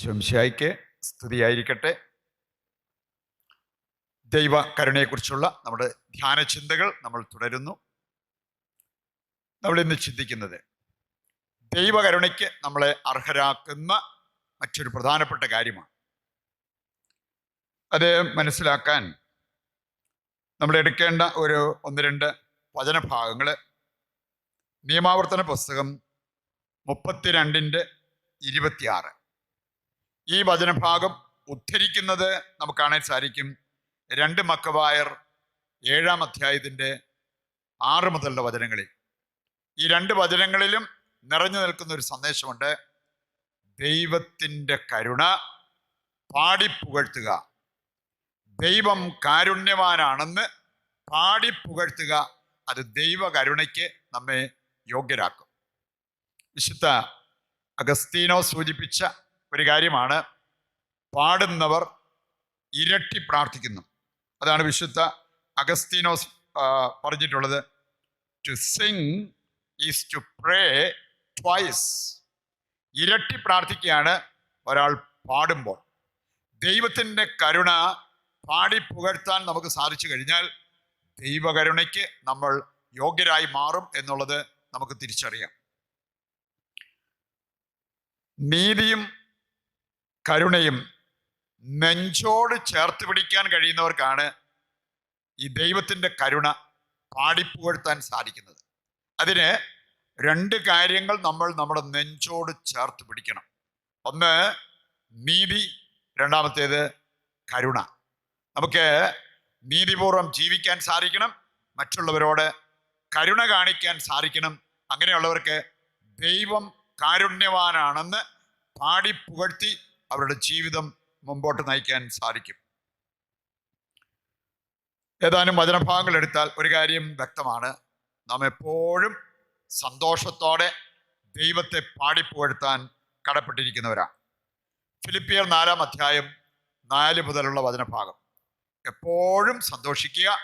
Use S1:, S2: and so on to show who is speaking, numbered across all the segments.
S1: ശംശായിക്ക് സ്തുതിയായിരിക്കട്ടെ. ദൈവ കരുണയെക്കുറിച്ചുള്ള നമ്മുടെ ധ്യാന ചിന്തകൾ നമ്മൾ തുടരുന്നു. നമ്മൾ ഇന്ന് ചിന്തിക്കുന്നത് ദൈവകരുണയ്ക്ക് നമ്മളെ അർഹരാക്കുന്ന മറ്റൊരു പ്രധാനപ്പെട്ട കാര്യമാണ്. അത് മനസ്സിലാക്കാൻ നമ്മൾ എടുക്കേണ്ട ഒരു ഒന്ന് രണ്ട് വചനഭാഗങ്ങൾ നിയമാവർത്തന പുസ്തകം മുപ്പത്തിരണ്ടിന്റെ ഇരുപത്തിയാറ്. ഈ വചനഭാഗം ഉദ്ധരിക്കുന്നത് നമുക്ക് കാണാൻ സാധിക്കും. രണ്ട് മക്കവായർ ഏഴാം അധ്യായത്തിന്റെ ആറ് മുതലുള്ള വചനങ്ങളിൽ. ഈ രണ്ട് വചനങ്ങളിലും നിറഞ്ഞു നിൽക്കുന്ന ഒരു സന്ദേശമുണ്ട്. ദൈവത്തിന്റെ കരുണ പാടിപ്പുകഴ്ത്തുക. ദൈവം കാരുണ്യവാനാണെന്ന് പാടിപ്പുകഴ്ത്തുക. അത് ദൈവ കരുണയ്ക്ക് നമ്മെ യോഗ്യരാക്കും. വിശുദ്ധ അഗസ്തീനോ സൂചിപ്പിച്ച ഒരു കാര്യമാണ്. പാടുന്നവർ ഇരട്ടി പ്രാർത്ഥിക്കുന്നു. അതാണ് വിശുദ്ധ അഗസ്തീനോസ് പറഞ്ഞിട്ടുള്ളത്. To sing is to pray twice ഇരട്ടി പ്രാർത്ഥിക്കുകയാണ് ഒരാൾ പാടുമ്പോൾ. ദൈവത്തിന്റെ കരുണ പാടി പുകഴ്ത്താൻ നമുക്ക് സാധിച്ചു കഴിഞ്ഞാൽ ദൈവകരുണയ്ക്ക് നമ്മൾ യോഗ്യരായി മാറും എന്നുള്ളത് നമുക്ക് തിരിച്ചറിയാം. നീതിയും കരുണയും നെഞ്ചോട് ചേർത്ത് പിടിക്കാൻ കഴിയുന്നവർക്കാണ് ഈ ദൈവത്തിന്റെ കരുണ പാടിപ്പുകഴ്ത്താൻ സാധിക്കുന്നത്. അതിന് രണ്ട് കാര്യങ്ങൾ നമ്മൾ നമ്മുടെ നെഞ്ചോട് ചേർത്ത് പിടിക്കണം. ഒന്ന് നീതി. രണ്ടാമത്തേത് കരുണ. നമുക്ക് നീതിപൂർവം ജീവിക്കാൻ സാധിക്കണം മറ്റുള്ളവരോട് കരുണ കാണിക്കാൻ സാധിക്കണം. അങ്ങനെയുള്ളവർക്ക് ദൈവം കാരുണ്യവാനാണെന്ന് പാടി പുകഴ്ത്തി അവരുടെ ജീവിതം മുമ്പോട്ട് നയിക്കാൻ സാധിക്കും. ഏതാനും വചനഭാഗങ്ങൾ എടുത്താൽ ഒരു കാര്യം വ്യക്തമാണ്. നാം എപ്പോഴും സന്തോഷത്തോടെ ദൈവത്തെ പാടിപ്പുകഴ്ത്താൻ കടപ്പെട്ടിരിക്കുന്നവരാണ്. ഫിലിപ്പിയർ നാലാം അധ്യായം നാല് മുതലുള്ള വചനഭാഗം. എപ്പോഴും സന്തോഷിക്കുക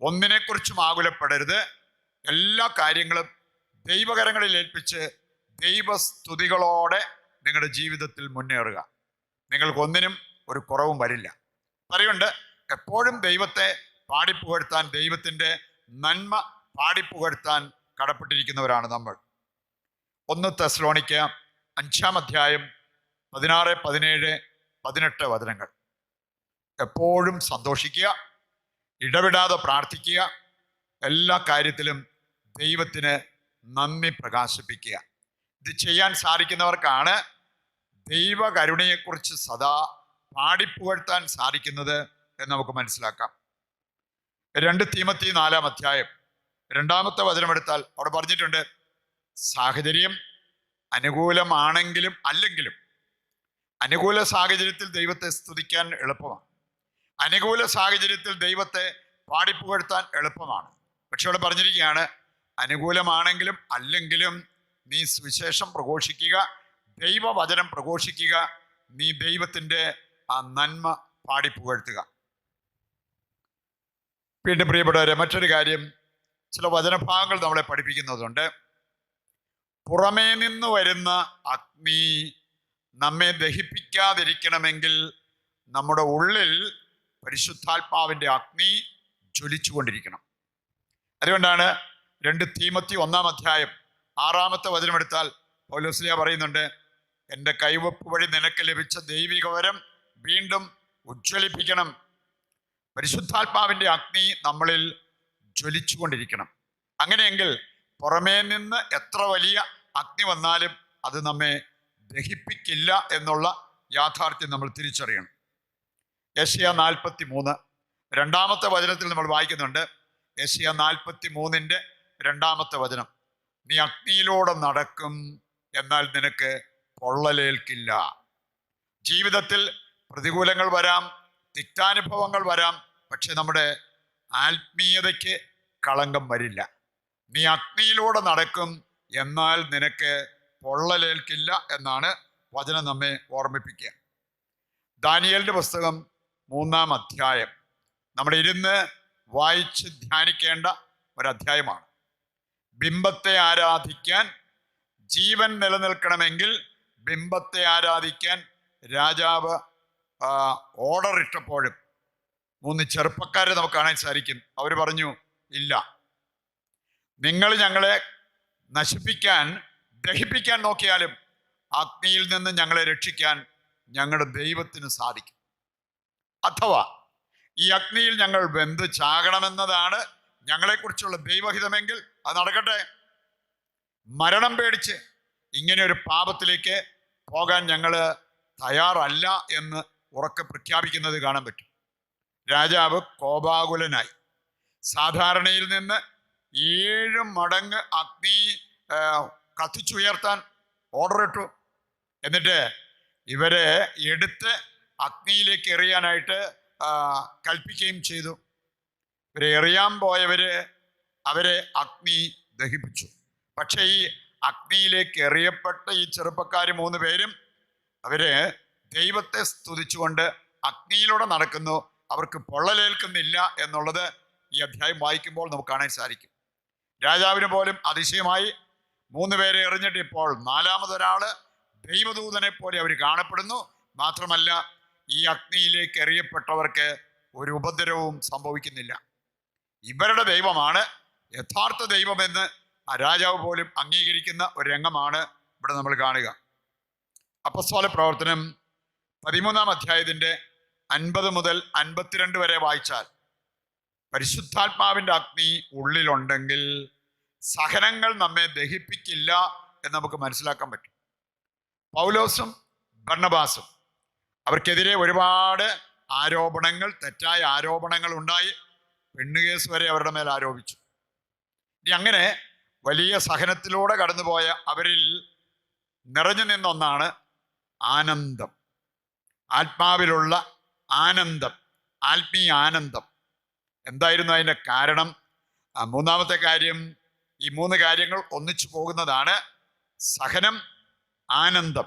S1: ഒന്നിനെക്കുറിച്ചും ആകുലപ്പെടരുത് എല്ലാ കാര്യങ്ങളും ദൈവകരങ്ങളിൽ ഏൽപ്പിച്ച് ദൈവസ്തുതികളോടെ നിങ്ങളുടെ ജീവിതത്തിൽ മുന്നേറുക. നിങ്ങൾക്കൊന്നിനും ഒരു കുറവും വരില്ല. പറയുണ്ട് എപ്പോഴും ദൈവത്തെ പാടിപ്പുകഴ്ത്താൻ ദൈവത്തിന്റെ നന്മ പാടിപ്പുകഴ്ത്താൻ കടപ്പെട്ടിരിക്കുന്നവരാണ് നമ്മൾ. ഒന്ന് തെസ്ലോണിക്ക അഞ്ചാം അധ്യായം പതിനാറ് പതിനേഴ് പതിനെട്ട് വചനങ്ങൾ. എപ്പോഴും സന്തോഷിക്കുക ഇടവിടാതെ പ്രാർത്ഥിക്കുക എല്ലാ കാര്യത്തിലും ദൈവത്തിന് നന്ദി പ്രകാശിപ്പിക്കുക. ഇത് ചെയ്യാൻ സാധിക്കുന്നവർക്കാണ് ദൈവകരുണയെക്കുറിച്ച് സദാ പാടിപ്പുകഴ്ത്താൻ സാധിക്കുന്നത് എന്ന് നമുക്ക് മനസ്സിലാക്കാം. രണ്ട് തീമത്തി നാലാം അധ്യായം. രണ്ടാമത്തെ വചനമെടുത്താൽ അവിടെ പറഞ്ഞിട്ടുണ്ട് സാഹചര്യം അനുകൂലമാണെങ്കിലും അല്ലെങ്കിലും അനുകൂല സാഹചര്യത്തിൽ ദൈവത്തെ സ്തുതിക്കാൻ എളുപ്പമാണ്. അനുകൂല സാഹചര്യത്തിൽ ദൈവത്തെ പാടിപ്പുകഴ്ത്താൻ എളുപ്പമാണ്. പക്ഷെ അവിടെ പറഞ്ഞിരിക്കുകയാണ് അനുകൂലമാണെങ്കിലും അല്ലെങ്കിലും നീ സുവിശേഷം പ്രഘോഷിക്കുക ദൈവവചനം പ്രഘോഷിക്കുക നീ ദൈവത്തിന്റെ ആ നന്മ പാടിപ്പുകഴ്ത്തുക വീണ്ടും പ്രിയപ്പെട്ടവരെ മറ്റൊരു കാര്യം ചില വചനഭാഗങ്ങൾ നമ്മളെ പഠിപ്പിക്കുന്നതുണ്ട്. പുറമേ നിന്ന് വരുന്ന അഗ്നി നമ്മെ ദഹിപ്പിക്കാതിരിക്കണമെങ്കിൽ നമ്മുടെ ഉള്ളിൽ പരിശുദ്ധാത്മാവിന്റെ അഗ്നി ജ്വലിച്ചുകൊണ്ടിരിക്കണം. അതുകൊണ്ടാണ് രണ്ട് തീമത്തി ഒന്നാം അധ്യായം ആറാമത്തെ വചനമെടുത്താൽ പൗലോസ്ലിയ പറയുന്നുണ്ട് എന്റെ കൈവപ്പ് വഴി നിനക്ക് ലഭിച്ച ദൈവികവരം വീണ്ടും ഉജ്ജ്വലിപ്പിക്കണം. പരിശുദ്ധാത്മാവിന്റെ അഗ്നി നമ്മളിൽ ജ്വലിച്ചുകൊണ്ടിരിക്കണം. അങ്ങനെയെങ്കിൽ പുറമേ നിന്ന് എത്ര വലിയ അഗ്നി വന്നാലും അത് നമ്മെ ദഹിപ്പിക്കില്ല എന്നുള്ള യാഥാർത്ഥ്യം നമ്മൾ തിരിച്ചറിയണം. ഏഷ്യ നാൽപ്പത്തി മൂന്ന് രണ്ടാമത്തെ വചനത്തിൽ നമ്മൾ വായിക്കുന്നുണ്ട്. ഏഷ്യ നാൽപ്പത്തി മൂന്നിന്റെ രണ്ടാമത്തെ വചനം. നീ അഗ്നിയിലൂടെ നടക്കും എന്നാൽ നിനക്ക് പൊള്ളലേൽക്കില്ല ജീവിതത്തിൽ പ്രതികൂലങ്ങൾ വരാം തിക്താനുഭവങ്ങൾ വരാം പക്ഷെ നമ്മുടെ ആത്മീയതയ്ക്ക് കളങ്കം വരില്ല. നീ അഗ്നിയിലൂടെ നടക്കും എന്നാൽ നിനക്ക് പൊള്ളലേൽക്കില്ല എന്നാണ് വചനം നമ്മെ ഓർമ്മിപ്പിക്കുക. ദാനിയലിന്റെ പുസ്തകം മൂന്നാം അധ്യായം. നമ്മൾ ഇരുന്ന് വായിച്ച് ധ്യാനിക്കേണ്ട ഒരധ്യായമാണ്. ബിംബത്തെ ആരാധിക്കാൻ ജീവൻ നിലനിൽക്കണമെങ്കിൽ ബിംബത്തെ ആരാധിക്കാൻ രാജാവ് ഓർഡർ ഇട്ടപ്പോഴും മൂന്ന് ചെറുപ്പക്കാരെ നമുക്ക് കാണാൻ സാധിക്കും. അവർ പറഞ്ഞു ഇല്ല. നിങ്ങൾ ഞങ്ങളെ നശിപ്പിക്കാൻ ദഹിപ്പിക്കാൻ നോക്കിയാലും അഗ്നിയിൽ നിന്ന് ഞങ്ങളെ രക്ഷിക്കാൻ ഞങ്ങളുടെ ദൈവത്തിന് സാധിക്കും. അഥവാ ഈ അഗ്നിയിൽ ഞങ്ങൾ വെന്ത് ചാകണമെന്നതാണ് ഞങ്ങളെക്കുറിച്ചുള്ള ദൈവഹിതമെങ്കിൽ അത് നടക്കട്ടെ. മരണം പേടിച്ച് ഇങ്ങനെ ഒരു പാപത്തിലേക്ക് പോകാൻ ഞങ്ങൾ തയ്യാറല്ല എന്ന് ഉറക്കെ പ്രഖ്യാപിക്കുന്നത് കാണാൻ പറ്റും. രാജാവ് കോപാകുലനായി. സാധാരണയിൽ നിന്ന് ഏഴ് മടങ്ങ് അഗ്നി കത്തിച്ചുയർത്താൻ ഓർഡർ ഇട്ടു. എന്നിട്ട് ഇവരെ എടുത്ത് അഗ്നിയിലേക്ക് എറിയാനായിട്ട് കൽപ്പിക്കുകയും ചെയ്തു. ഇവരെ എറിയാൻ പോയവര് അവരെ അഗ്നി ദഹിപ്പിച്ചു. പക്ഷേ ഈ അഗ്നിയിലേക്ക് എറിയപ്പെട്ട ഈ ചെറുപ്പക്കാർ മൂന്ന് പേരും അവർ ദൈവത്തെ സ്തുതിച്ചുകൊണ്ട് അഗ്നിയിലൂടെ നടക്കുന്നു. അവർക്ക് പൊള്ളലേൽക്കുന്നില്ല എന്നുള്ളത് ഈ അധ്യായം വായിക്കുമ്പോൾ നമുക്ക് കാണാൻ സാധിക്കും. രാജാവിന് പോലും അതിശയമായി. മൂന്ന് പേരെ എറിഞ്ഞിട്ട് ഇപ്പോൾ നാലാമതൊരാൾ ദൈവദൂതനെ പോലെ അവർ കാണപ്പെടുന്നു. മാത്രമല്ല ഈ അഗ്നിയിലേക്ക് എറിയപ്പെട്ടവർക്ക് ഒരു ഉപദ്രവവും സംഭവിക്കുന്നില്ല. ഇവരുടെ ദൈവമാണ് യഥാർത്ഥ ദൈവമെന്ന് ആ രാജാവ് പോലും അംഗീകരിക്കുന്ന ഒരു രംഗമാണ് ഇവിടെ നമ്മൾ കാണുക. അപ്പസ്വാല പ്രവർത്തനം പതിമൂന്നാം അധ്യായത്തിന്റെ അൻപത് മുതൽ അൻപത്തിരണ്ട് വരെ വായിച്ചാൽ പരിശുദ്ധാത്മാവിന്റെ അഗ്നി ഉള്ളിലുണ്ടെങ്കിൽ സഹനങ്ങൾ നമ്മെ ദഹിപ്പിക്കില്ല എന്ന് നമുക്ക് മനസ്സിലാക്കാൻ പറ്റും. പൗലോസും ഭർണബാസും അവർക്കെതിരെ ഒരുപാട് ആരോപണങ്ങൾ തെറ്റായ ആരോപണങ്ങൾ ഉണ്ടായി. പെണ്ണുകേസ് വരെ അവരുടെ മേൽ ആരോപിച്ചു. ഇനി അങ്ങനെ വലിയ സഹനത്തിലൂടെ കടന്നുപോയ അവരിൽ നിറഞ്ഞു നിന്നൊന്നാണ് ആനന്ദം. ആത്മാവിലുള്ള ആനന്ദം ആത്മീയ ആനന്ദം. എന്തായിരുന്നു അതിന്റെ കാരണം? മൂന്നാമത്തെ കാര്യം ഈ മൂന്ന് കാര്യങ്ങൾ ഒന്നിച്ചു പോകുന്നതാണ് സഹനം ആനന്ദം.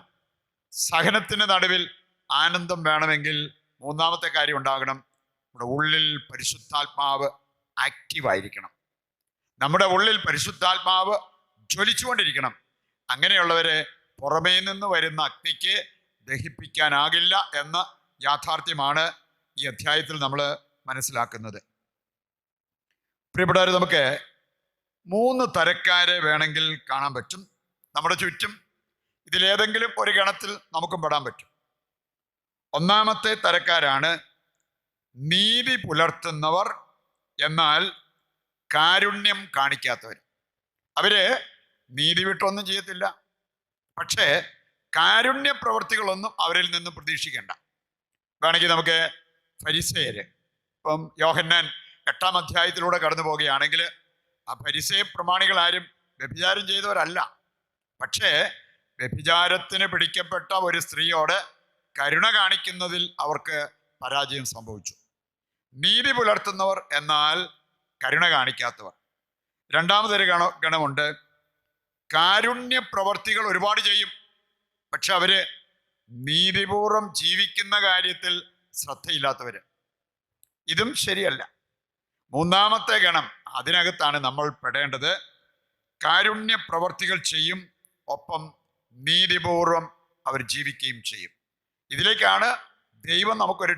S1: സഹനത്തിന് നടുവിൽ ആനന്ദം വേണമെങ്കിൽ മൂന്നാമത്തെ കാര്യം ഉണ്ടാകണം. നമ്മുടെ ഉള്ളിൽ പരിശുദ്ധാത്മാവ് ആക്റ്റീവായിരിക്കണം. നമ്മുടെ ഉള്ളിൽ പരിശുദ്ധാത്മാവ് ജ്വലിച്ചുകൊണ്ടിരിക്കണം. അങ്ങനെയുള്ളവരെ പുറമേ നിന്ന് വരുന്ന അഗ്നിക്ക് ദഹിപ്പിക്കാനാകില്ല എന്ന യാഥാർത്ഥ്യമാണ് ഈ അധ്യായത്തിൽ നമ്മൾ മനസ്സിലാക്കുന്നത്. പ്രിയപ്പെട്ടവർ നമുക്ക് മൂന്ന് തരക്കാരെ വേണമെങ്കിൽ കാണാൻ പറ്റും. നമ്മുടെ ചുറ്റും ഇതിലേതെങ്കിലും ഒരു ഗണത്തിൽ നമുക്കും പെടാൻ പറ്റും. ഒന്നാമത്തെ തരക്കാരാണ് നീതി പുലർത്തുന്നവർ. എന്നാൽ കാരുണ്യം കാണിക്കാത്തവർ അവർ നീതി വിട്ടൊന്നും ചെയ്യത്തില്ല. പക്ഷേ കാരുണ്യ പ്രവൃത്തികളൊന്നും അവരിൽ നിന്നും പ്രതീക്ഷിക്കേണ്ട. വേണമെങ്കിൽ നമുക്ക് ഫരിസേര് ഇപ്പം യോഹന്നാൻ എട്ടാം അധ്യായത്തിലൂടെ കടന്നു പോവുകയാണെങ്കിൽ ആ പരിസയ പ്രമാണികൾ ആരും വ്യഭിചാരം ചെയ്തവരല്ല. പക്ഷേ വ്യഭിചാരത്തിന് പിടിക്കപ്പെട്ട ഒരു സ്ത്രീയോട് കരുണ കാണിക്കുന്നതിൽ അവർക്ക് പരാജയം സംഭവിച്ചു. നീതി പുലർത്തുന്നവർ എന്നാൽ കരുണ കാണിക്കാത്തവർ. രണ്ടാമതൊരു ഗണ ഗണമുണ്ട്. കാരുണ്യ പ്രവർത്തികൾ ഒരുപാട് ചെയ്യും. പക്ഷെ അവർ നീതിപൂർവം ജീവിക്കുന്ന കാര്യത്തിൽ ശ്രദ്ധയില്ലാത്തവര് ഇതും ശരിയല്ല. മൂന്നാമത്തെ ഗണം അതിനകത്താണ് നമ്മൾ പെടേണ്ടത്. കാരുണ്യ പ്രവർത്തികൾ ചെയ്യും ഒപ്പം നീതിപൂർവം അവർ ജീവിക്കുകയും ചെയ്യും. ഇതിലേക്കാണ് ദൈവം നമുക്കൊരു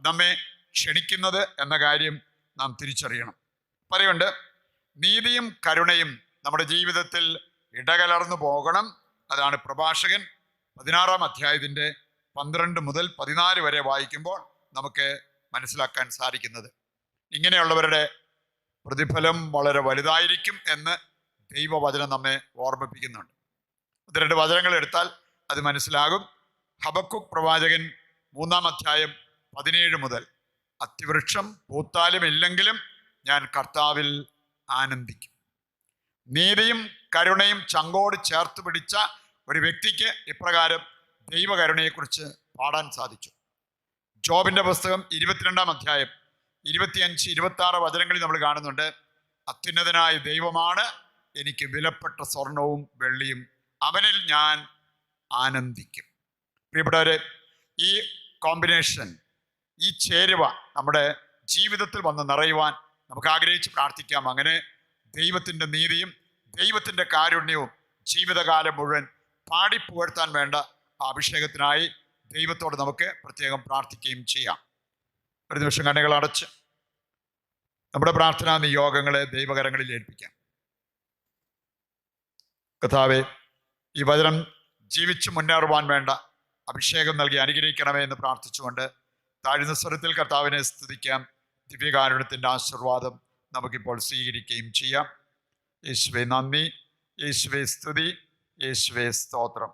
S1: നമ്മെ ക്ഷണിക്കുന്നത് എന്ന കാര്യം നാം തിരിച്ചറിയണം. പറയുണ്ട് നീതിയും കരുണയും നമ്മുടെ ജീവിതത്തിൽ ഇടകലർന്നു പോകണം. അതാണ് പ്രഭാഷകൻ പതിനാറാം അധ്യായത്തിന്റെ പന്ത്രണ്ട് മുതൽ പതിനാല് വരെ വായിക്കുമ്പോൾ നമുക്ക് മനസ്സിലാക്കാൻ സാധിക്കുന്നത്. ഇങ്ങനെയുള്ളവരുടെ പ്രതിഫലം വളരെ വലുതായിരിക്കും എന്ന് ദൈവവചനം നമ്മെ ഓർമ്മിപ്പിക്കുന്നുണ്ട്. അത് രണ്ട് വചനങ്ങൾ എടുത്താൽ അത് മനസ്സിലാകും. ഹബക്കുക് പ്രവാചകൻ മൂന്നാം അധ്യായം പതിനേഴ് മുതൽ അത്തിവൃക്ഷം പൂത്താലും ഇല്ലെങ്കിലും ഞാൻ കർത്താവിൽ ആനന്ദിക്കും. നീതിയും കരുണയും ചങ്കോട് ചേർത്ത് പിടിച്ച ഒരു വ്യക്തിക്ക് ഇപ്രകാരം ദൈവകരുണയെക്കുറിച്ച് പാടാൻ സാധിച്ചു. ജോബിന്റെ പുസ്തകം ഇരുപത്തിരണ്ടാം അധ്യായം ഇരുപത്തിയഞ്ച് ഇരുപത്തി ആറ് വചനങ്ങളിൽ നമ്മൾ കാണുന്നുണ്ട് അത്യുന്നതനായ ദൈവമാണ് എനിക്ക് വിലപ്പെട്ട സ്വർണവും വെള്ളിയും അവനിൽ ഞാൻ ആനന്ദിക്കും. പ്രിയപ്പെട്ടവരെ ഈ കോമ്പിനേഷൻ ഈ ചേരുവ നമ്മുടെ ജീവിതത്തിൽ വന്ന് നിറയുവാൻ നമുക്ക് ആഗ്രഹിച്ച് പ്രാർത്ഥിക്കാം. അങ്ങനെ ദൈവത്തിന്റെ നീതിയും ദൈവത്തിന്റെ കാരുണ്യവും ജീവിതകാലം മുഴുവൻ പാടിപ്പുകഴ്ത്താൻ വേണ്ട അഭിഷേകത്തിനായി ദൈവത്തോട് നമുക്ക് പ്രത്യേകം പ്രാർത്ഥിക്കുകയും ചെയ്യാം. ഒരു നിമിഷം കണ്ണുകൾ അടച്ച് നമ്മുടെ പ്രാർത്ഥനാ നിയോഗങ്ങളെ ദൈവകരങ്ങളിൽ ഏൽപ്പിക്കാം. കഥാവെ ഈ വചനം ജീവിച്ചു മുന്നേറുവാൻ വേണ്ട അഭിഷേകം നൽകി അനുഗ്രഹിക്കണമേ എന്ന് പ്രാർത്ഥിച്ചുകൊണ്ട് താഴ്ന്ന സ്വരത്തിൽ കർത്താവിനെ സ്തുതിക്കാം ദിവ്യകാരുണ്യത്തിന്റെ ആശീർവാദം നമുക്കിപ്പോൾ സ്വീകരിക്കുകയും ചെയ്യാം യേശുവെ നന്ദി യേശുവെ സ്തുതി യേശുവെ സ്തോത്രം